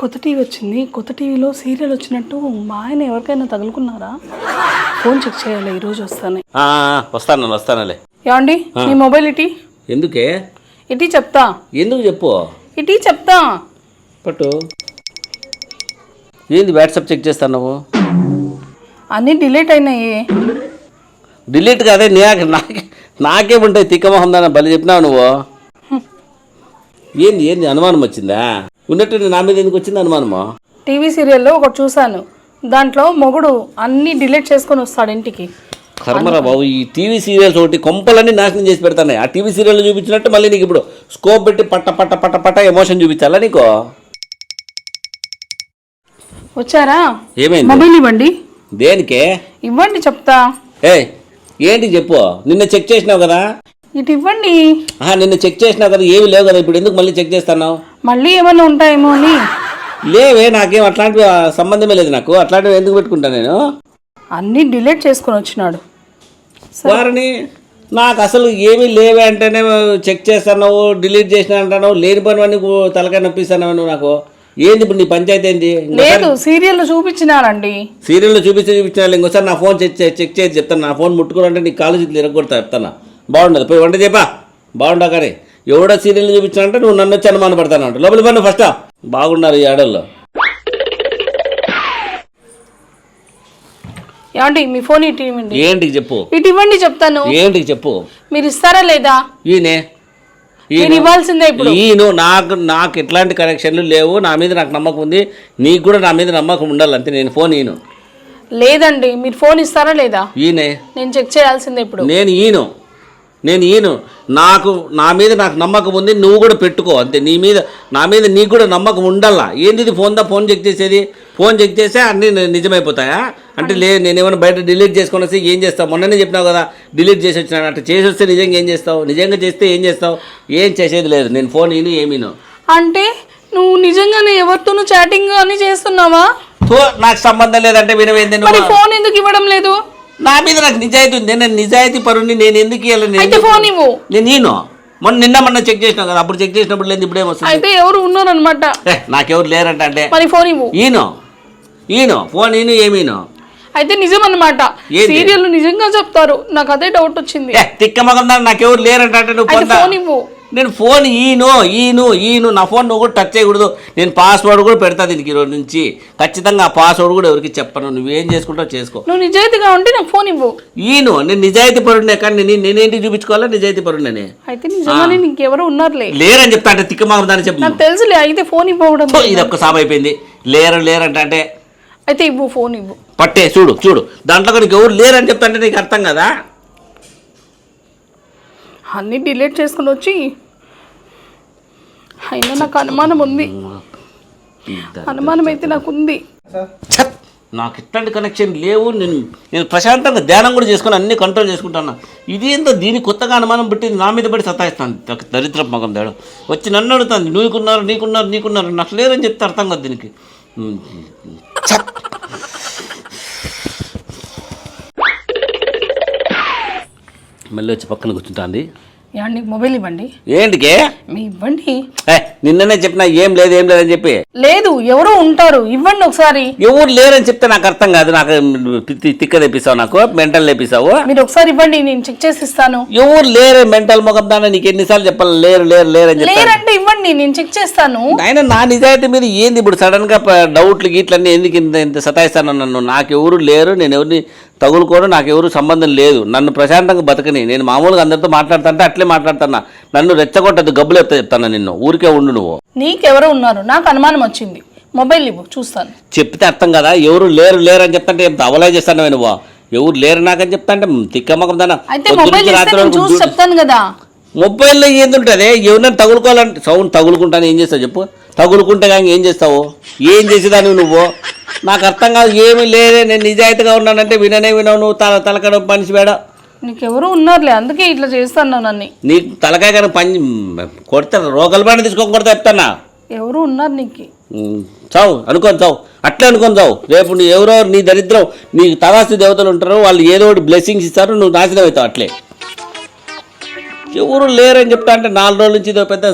కొత్త టీవీ వచ్చింది. కొత్త టీవీలో సీరియల్ వచ్చినట్టు మా ఆయన ఎవరికైనా తగులుకున్నారా? ఫోన్ చెక్ చేయాలి ఈరోజు వస్తాను. వస్తాను వస్తానులే. ఏమండి? నీ మొబైల్ ఇటీ? ఎందుకే? ఇటీ చెప్తా. ఎందుకు చెప్పు? ఇటీ చెప్తా. పట్టు. ఏంది వాట్సాప్ చెక్ చేస్తాను నువ్వు? అన్నీ డిలీట్ అయినాయి. డిలీట్ కాదే నాకే నాకే నాకే ఉంటాయి తిక్కమొహం దాన్ని బలి చెప్పినావు నువ్వు? ఏంది ఏంది అనుమానం వచ్చిందా? ఉన్నట్టు నా మీద ఎందుకు వచ్చింది అనుమానము? టీవీ సీరియల్లో ఒకటి చూశాను. దాంట్లో మొగుడు అన్నీ డిలీట్ చేసుకొని వస్తాడు ఇంటికి. కర్మరా బాబు ఈ టీవీ సీరియల్స్ ఒకటి కొంపలన్నీ నాశనం చేసి పెడతాయి ఆ టీవీ సీరియల్ చూపించినట్టు మళ్ళీ నీకు ఇప్పుడు స్కోప్ పెట్టి పట్ట పట్ట పట్ట పట్ట ఎమోషన్ చూపించాలా నీకు? వచ్చారా? ఏమైంది? మొబైల్ ఇవ్వండి. దేనికే? ఇవ్వండి చెప్తా. ఏ ఏంటి చెప్పు? నిన్న చెక్ చేసినావు కదా? ఇటు ఇవ్వండి. ఆహా, నిన్న చెక్ చేసినావు కదా ఏమి లేవు కదా ఇప్పుడు ఎందుకు మళ్ళీ చెక్ చేస్తున్నావు? మళ్ళీ ఏమైనా ఉంటాయేమో అని. లేవే నాకేం అట్లాంటివి ఆ, సంబంధమే లేదు నాకు. అట్లాంటివి ఎందుకు పెట్టుకుంటా నేను? అన్నీ డిలీట్ చేసుకొని వచ్చినాడు. వారిని నాకు అసలు ఏమీ లేవే అంటేనే చెక్ చేస్తున్నావు డిలీట్ చేసిన అంటున్నావు లేని పని తలకాయ నొప్పిస్తున్నావు నువ్వు నాకు. ఏంది ఇప్పుడు నీ పంచాయతీ ఏంది? లేదు సీరియల్ చూపించినారండి. సీరియల్లో చూపిస్తే చూపించిన ఇంకోసారి నా ఫోన్ చెక్ చెక్ చేసి చెప్తాను. నా ఫోన్ ముట్టుకోవాలంటే నీ కాలు చేతులు ఇరగొడతా చెప్తాను. బాగుండదు. పోయి వంట చెప్పా బాగుండవు కానీ ఎవడో సీరియల్ చూపించానంటే నువ్వు నన్ను వచ్చి అనుమాన పడతాను అంట లోపల పన్ను ఫస్ట్ బాగున్నారు ఈ ఆడల్లో ఏమండి మీ ఫోన్ ఇటు ఇవ్వండి. ఏంటికి చెప్పు? ఇటు ఇవ్వండి చెప్తాను. ఏంటికి చెప్పు? మీరు ఇస్తారా లేదా? ఈయనే. ఇవ్వాల్సిందే ఇప్పుడు. ఈయన నాకు నాకు ఎట్లాంటి కనెక్షన్లు లేవు. నా మీద నాకు నమ్మకం ఉంది. నీకు కూడా నా మీద నమ్మకం ఉండాలి అంతే. నేను ఫోన్ ఈయను. లేదండి మీరు ఫోన్ ఇస్తారా లేదా? ఈయనే. నేను చెక్ చేయాల్సిందే ఇప్పుడు. నేను ఈయను. నేను ఈయను. నాకు నా మీద నాకు నమ్మకం ఉంది నువ్వు కూడా పెట్టుకో అంతే. నీ మీద నా మీద నీకు కూడా నమ్మకం ఉండాలా? ఏంది ఇది ఫోన్ దా? ఫోన్ చెక్ చేసేది? ఫోన్ చెక్ చేస్తే అన్నీ నిజమైపోతాయా? అంటే లే నేనేమైనా బయట డిలీట్ చేసుకొని వస్తే ఏం చేస్తావు? మొన్ననే చెప్పినావు కదా డిలీట్ చేసి వచ్చినాను అంటే చేసి వస్తే నిజంగా ఏం చేస్తావు? నిజంగా చేస్తే ఏం చేస్తావు? ఏం చేసేది లేదు. నేను ఫోన్ ఈను ఏమీను. అంటే నువ్వు నిజంగానే ఎవరితోనూ చాటింగ్ అని చేస్తున్నావా? నాకు సంబంధం లేదంటే వినవేంది ఫోన్ ఎందుకు ఇవ్వడం లేదు? నా మీద నాకు నిజాయితీ ఉంది. నేను నిజాయితీ పరుని నేను ఎందుకు అయితే ఫోన్ ఇవ్వు. నేను నేను? మొన్న నిన్న మొన్న చెక్ చేసినావు కదా అప్పుడు చెక్ చేసినప్పుడు లేదు ఇప్పుడు ఏమొస్తుంది అయితే ఎవరు ఉన్నారనమాట ఏ, నాకెవరు లేరంట అంటే? మరి ఫోన్ ఇవ్వు. ఈయన? ఈయన? ఫోన్ ఈయన ఏమీను అయితే నిజం అనమాట? సీరియల్ నిజంగా చెప్తారు. నాకు అదే డౌట్ వచ్చింది. తిక్క మగం నాకెవరు లేరంట అంటే నువ్వు ఫోన్ ఇవ్వు. నేను ఫోన్ ఈను ఈను ఈను నా ఫోన్ నువ్వు కూడా టచ్ చేయకూడదు. నేను పాస్వర్డ్ కూడా పెడతా దీనికి ఈరోజు నుంచి. ఖచ్చితంగా ఆ పాస్వర్డ్ కూడా ఎవరికి చెప్పను. నువ్వేం చేసుకుంటావు చేసుకో. నువ్వు నిజాయితీగా ఉంటే నాకు ఫోన్ ఇవ్వు. ఈను నేను నిజాయితీ పరుడినే కానీ నేను నేనేంటి చూపించుకోవాలా? నిజాయితీ పరుడినే అయితే నిజంగానే ఉన్నారులే. లేరని చెప్తా అంటే తిక్క మగం దాన్ని చెప్పు. నాకు తెలుసులే అయితే ఫోన్ ఇవ్వడం థు, ఇది ఒక్క సాబ్ అయిపోయింది. లేరు లేరంట అంటే అయితే ఇవ్వు ఫోన్ ఇవ్వు. పట్టే చూడు చూడు. దాంట్లో కూడా ఎవరు లేరని చెప్తా అంటే నీకు అర్థం కదా? అన్నీ డిలీట్ చేసుకుని వచ్చి అయినా నాకు అనుమానం ఉంది. అనుమానం అయితే నాకు ఉంది! నాకు ఇట్లాంటి కనెక్షన్ లేవు. నేను నేను ప్రశాంతంగా ధ్యానం కూడా చేసుకుని అన్ని కంట్రోల్ చేసుకుంటాను ఇది ఏందో దీని కొత్తగా అనుమానం పెట్టింది నా మీద పడి సతాయిస్తాను దరిద్ర మగం తేడు వచ్చి నన్ను అడుగుతాను నీకున్నారు నీకున్నారు నీకున్నారు నాకు లేరని చెప్తే అర్థం కాదు దీనికి. మళ్ళీ వచ్చి పక్కన కూర్చుంటాంది. ఏమండి మొబైల్ ఇవ్వండి. ఏంటికే? మీ ఇవ్వండి. నిన్ననే చెప్పినా ఏం లేదు ఏం లేదని చెప్పి. లేదు ఎవరో ఉంటారు. ఇవ్వండి ఒకసారి. ఎవరు లేరని చెప్తే నాకు అర్థం కాదు. నాకు తిక్క తెప్పిస్తావు నాకు మెంటల్ తెప్పిస్తావు. మీరు ఒకసారి ఇవ్వండి నేను చెక్ చేసి ఇస్తాను. ఎవరు లేరు మెంటల్ ముఖం నీకు ఎన్నిసార్లు చెప్పాలి? లేరు లేరు లేరు అని లేరంటే ఇవ్వండి నేను చెక్ చేస్తాను. ఆయన నా నిజాయితీ మీద ఏంది ఇప్పుడు? సడన్గా డౌట్లు గీట్లన్నీ ఎందుకు ఇంత ఇంత సతాయిస్తాను నన్ను నాకెవరు లేరు నేను ఎవరిని తగులుకోను నాకు ఎవరు సంబంధం లేదు. నన్ను ప్రశాంతంగా బతకని. నేను మామూలుగా అందరితో మాట్లాడుతుంటే అట్లే మాట్లాడుతున్నా. నన్ను రెచ్చగొట్టద్దు గబ్బులు ఎత్త చెప్తాను నిన్ను. ఊరికే ఉండు నువ్వు. నీకెవరో ఉన్నారు. నాకు అనుమానం వచ్చింది. మొబైల్ ఇవ్వు చూస్తాను. చెప్తే అర్థం కదా. ఎవరు లేరు లేరు అని చెప్తాంటే అవలే చేస్తాను నువ్వు. ఎవరు లేరు నాకని చెప్తాంటే తిక్కమ్మకం దానా. అయితే మొబైల్ ఇస్తే నేను చూసి చెప్తాను కదా. మొబైల్లో ఏందుంటుంది తగులుకోవాలంటే సౌండ్ తగులుకుంటాను ఏం చేస్తావు చెప్పు? తగులుకుంటే కానీ ఏం చేస్తావు? ఏం చేసేదాన్ని నువ్వు? నాకు అర్థం కాదు ఏమీ లేదే. నేను నిజాయితీగా ఉన్నానంటే విననే వినవు. నువ్వు తల తలకడ పనిచి వేడ? నీకెవరో ఉన్నారులే అందుకే ఇట్లా చేస్తాను నన్ను. నీ తలకాయ కానీ పని కొడితే రోగల బండి తీసుకొని కొడితే చెప్తానా? ఎవరు ఉన్నారు నీకు. చావు అనుకోని చావు. అట్లే అనుకొని చావు. రేపు నీ ఎవరో నీ దరిద్రం నీకు తలాస్తి దేవతలు ఉంటారు వాళ్ళు ఏదో ఒకటి బ్లెస్సింగ్స్ ఇస్తారు నువ్వు నాశనం అవుతావు అట్లే. ఎవరు లేరని చెప్తా అంటే నాలుగు రోజుల నుంచి ఇదో పెద్ద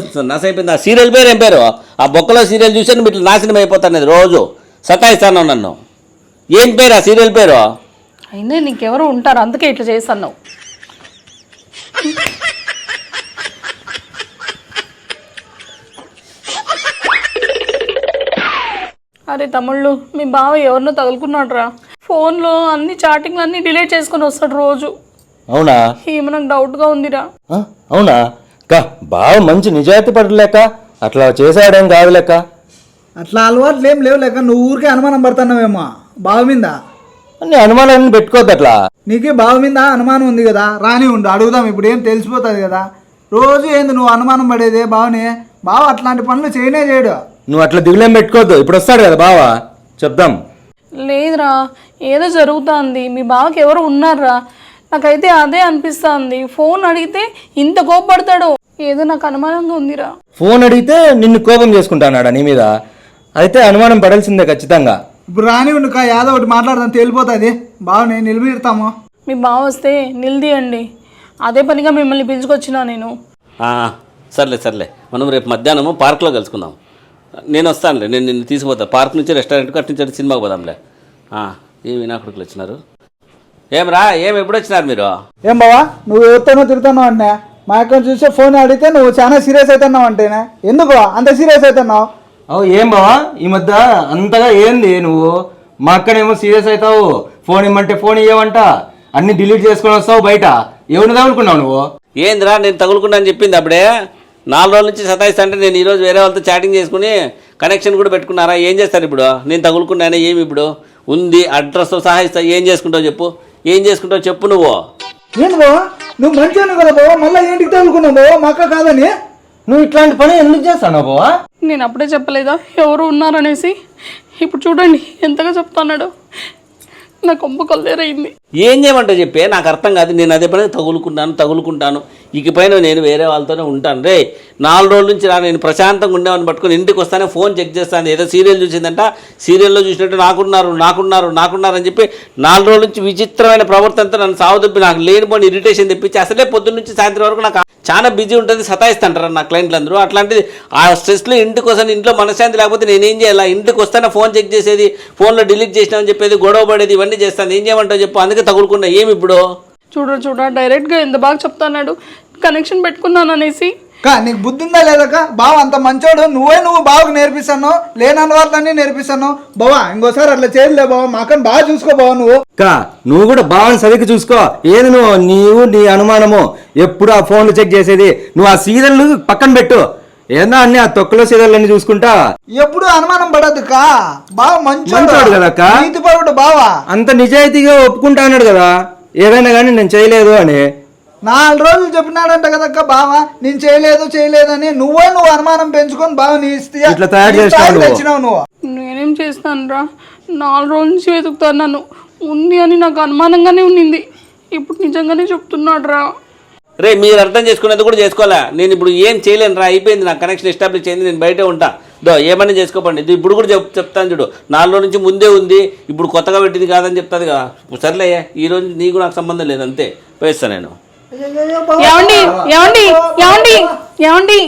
అయిపోయింది ఆ సీరియల్ పేరు ఏం పేరు? ఆ బొక్కలో సీరియల్ చూసాను మీరు నాశనం అయిపోతాను రోజు. సతాయిస్తాను నన్ను? ఏం పేరు ఆ సీరియల్ పేరు? అయినా నీకెవరు ఉంటారు అందుకే ఇట్లా చేస్తాను అరే తమ్ముళ్ళు మీ బావ ఎవరినో తగులుకున్నాడు రా ఫోన్లో అన్ని చాటింగ్లు అన్ని డిలీట్ చేసుకొని వస్తాడు రోజు. అవునా? ఏమో నాకు డౌట్గా ఉందిరా? అవునా? కా బాగా మంచి నిజాయితీ పడలేక అట్లా చేసాడేం కాదు లెక్క అట్లా అలవాట్లు ఏం లేవు లేక నువ్వు ఊరికే అనుమానం పడుతున్నావేమో. బావ మీద? అన్ని అనుమానాన్ని పెట్టుకోవద్దు అట్లా. నీకే బావ మీద అనుమానం ఉంది కదా. రాని ఉండు అడుగుదాం. ఇప్పుడు ఏం తెలిసిపోతుంది కదా. రోజు ఏంది నువ్వు అనుమానం పడేది బావని? బావ అట్లాంటి పనులు చేయనే చేయడు. నువ్వు అట్లా దిగులేం పెట్టుకోవద్దు. ఇప్పుడు వస్తాడు కదా బావా. చెప్దాం. లేదురా ఏదో జరుగుతుంది. మీ బావకి ఎవరు ఉన్నారా నాకైతే అదే అనిపిస్తుంది. ఫోన్ అడిగితే ఇంత కోపడతాడు. ఏదో నాకు అనుమానంగా ఉందిరా. ఫోన్ అడిగితే నిన్ను కోపం చేసుకుంటానాడా నీ మీద? అయితే అనుమానం పడాల్సిందే ఖచ్చితంగా. ఇప్పుడు రాని ఉండు కా యాదో ఒకటి మాట్లాడదాం తేలిపోతుంది. బావని నిలబెడతాము. మీ బావ వస్తే నిలదీయండి. అదే పనిగా మిమ్మల్ని పిలుచుకొచ్చినా నేను. ఆ, సర్లే సర్లే. మనం రేపు మధ్యాహ్నము పార్క్లో కలుసుకుందాం. నేను వస్తానులే నేను నిన్ను తీసుకుపోతా. పార్క్ నుంచి రెస్టారెంట్కి అటు నుంచి అటు సినిమాకి పోదాంలే. ఆ, ఏమి వినాకుడుకులు వచ్చినారు? ఏమరా ఏమి ఎప్పుడు వచ్చినారు మీరు? ఏం బావా నువ్వు ఎవరితోనో తిరుగుతున్నావు అంటే మా అక్కడ చూస్తే ఫోన్ అడిగితే నువ్వు చాలా సీరియస్ అవుతున్నావు అంటేనే. ఎందుకు అంత సీరియస్ అవుతున్నావు? అవు ఏం బావా? ఈ మధ్య అంతగా ఏంది నువ్వు? మా అక్కనేమో సీరియస్ అవుతావు ఫోన్ ఇమ్మంటే ఫోన్ ఇవ్వమంట అన్ని డిలీట్ చేసుకొని వస్తావు బయట. ఎవరిని తగులుకున్నావు నువ్వు? ఏందిరా నేను తగులుకున్నా అని చెప్పింది అప్పుడే? నాలుగు రోజుల నుంచి సతాయిస్తా అంటే నేను ఈరోజు వేరే వాళ్ళతో చాటింగ్ చేసుకుని కనెక్షన్ కూడా పెట్టుకున్నారా? ఏం చేస్తారు ఇప్పుడు? నేను తగులుకున్నానే ఏమి ఇప్పుడు? ఉంది అడ్రస్తో సహా ఇస్తా. ఏం చేసుకుంటావు చెప్పు? ఏం చేసుకుంటావు చెప్పు నువ్వు. ఏంది బావా? నువ్వు మంచిగా కదా బావా? మళ్ళీ ఏంటికి తగులుకున్నావు బావా? మా అక్క కాదని? నువ్వు ఇట్లాంటి పని ఎందుకు చేస్తావు బావా? నేను అప్పుడే చెప్పలేదా? ఎవరు ఉన్నారనేసి? ఇప్పుడు చూడండి ఎంతగా చెప్తున్నాడు. నా కొంప కొల్లేరైంది ఏం చేయమంటావు చెప్పే? నాకు అర్థం కాదు. నేను అదే పని తగులుకుంటాను తగులుకుంటాను. ఇకపైన నేను వేరే వాళ్ళతోనే ఉంటాను. రే నాలుగు రోజుల నుంచి రా నేను ప్రశాంతంగా ఉండేవాడిని పట్టుకొని ఇంటికి వస్తానే ఫోన్ చెక్ చేస్తాను. ఏదో సీరియల్ చూసిందంట సీరియల్లో చూసినట్టు నాకున్నారు నాకున్నారు నాకున్నారు అని చెప్పి నాలుగు రోజుల నుంచి విచిత్రమైన ప్రవర్తనతో నన్ను సావదొప్పి నాకు లేనిపోని ఇరిటేషన్ తెప్పించి అసలే పొద్దున్న నుంచి సాయంత్రం వరకు నాకు చాలా బిజీ ఉంటుంది సతాయిస్తుంటారు నా క్లయింట్లు అందరూ అట్లాంటిది ఆ స్ట్రెస్లో ఇంటికి వస్తాను ఇంట్లో మనశ్శాంతి లేకపోతే నేనేం చేయాలి? ఇంటికి వస్తానే ఫోన్ చెక్ చేసేది ఫోన్లో డిలీట్ చేసినామని చెప్పేది గొడవ పడేది ఇవన్నీ చేస్తాను. ఏం చేయమంటావు చెప్పు అందుకే తగులుకున్నా. ఏమి ఇప్పుడు? చూడ చూడ డైరెక్ట్గా ఎంత బాగా చెప్తున్నాడు. కనెక్షన్ పెట్టుకున్నాను అనేసి. కా నీకు బుద్ధి ఉందా లేదక్క? బావ అంత మంచోడు. నువ్వే నువ్వు బావకు నేర్పిస్తాను లేనన్న వాళ్ళని నేర్పిస్తాను? బావా ఇంకోసారి అట్లా చేయలే బావ. మా అక్కని బాగా చూసుకో బావ నువ్వు. కా నువ్వు కూడా బాగా సరిగ్గా చూసుకో. ఏది నువ్వు? నీవు నీ అనుమానము. ఎప్పుడు ఆ ఫోన్లు చెక్ చేసేది? నువ్వు ఆ సీరియల్ పక్కన పెట్టు. ఏందా అన్ని ఆ తొక్కలో సీరియల్ అన్ని చూసుకుంటా? ఎప్పుడు అనుమానం పడద్దు కా బావ మంచోడు. కదా అక్క? నీతిపరుడు బావా. అంత నిజాయితీగా ఒప్పుకుంటా అన్నాడు కదా. ఏదైనా కానీ నేను చేయలేదు అని. నాలుగు రోజులు చెప్పినాడంట కదక్క బావ నేను చేయలేదు చేయలేదని. నువ్వే నువ్వు అనుమానం పెంచుకొని బావ నీ ఇస్తే ఇట్లా తయారు నీ చేస్తావు స్థాయికి నువ్వు. తెచ్చినావు నువ్వు. నేనేం చేస్తాను రా నాలుగు రోజుల నుంచి వెతుకుతున్నాను ఉంది అని నాకు అనుమానంగానే ఉండింది ఇప్పుడు నిజంగానే చెప్తున్నాడు రా రే మీరు అర్థం చేసుకునేది కూడా చేసుకోవాలా? నేను ఇప్పుడు ఏం చేయలేను రా అయిపోయింది నా కనెక్షన్ ఎస్టాబ్లిష్ అయింది నేను బయటే ఉంటా. దో ఏమని చేసుకోపండి? ఇది ఇప్పుడు కూడా చెప్ చెప్తాను చూడు. నాలుగు నుంచి ముందే ఉంది ఇప్పుడు కొత్తగా పెట్టింది కాదని చెప్తాది కదా. సర్లే ఈ రోజు నీకు నాకు సంబంధం లేదు అంతే. పోయిస్తాను నేను. ఏమండి ఏమండి ఏమండి ఏమండి?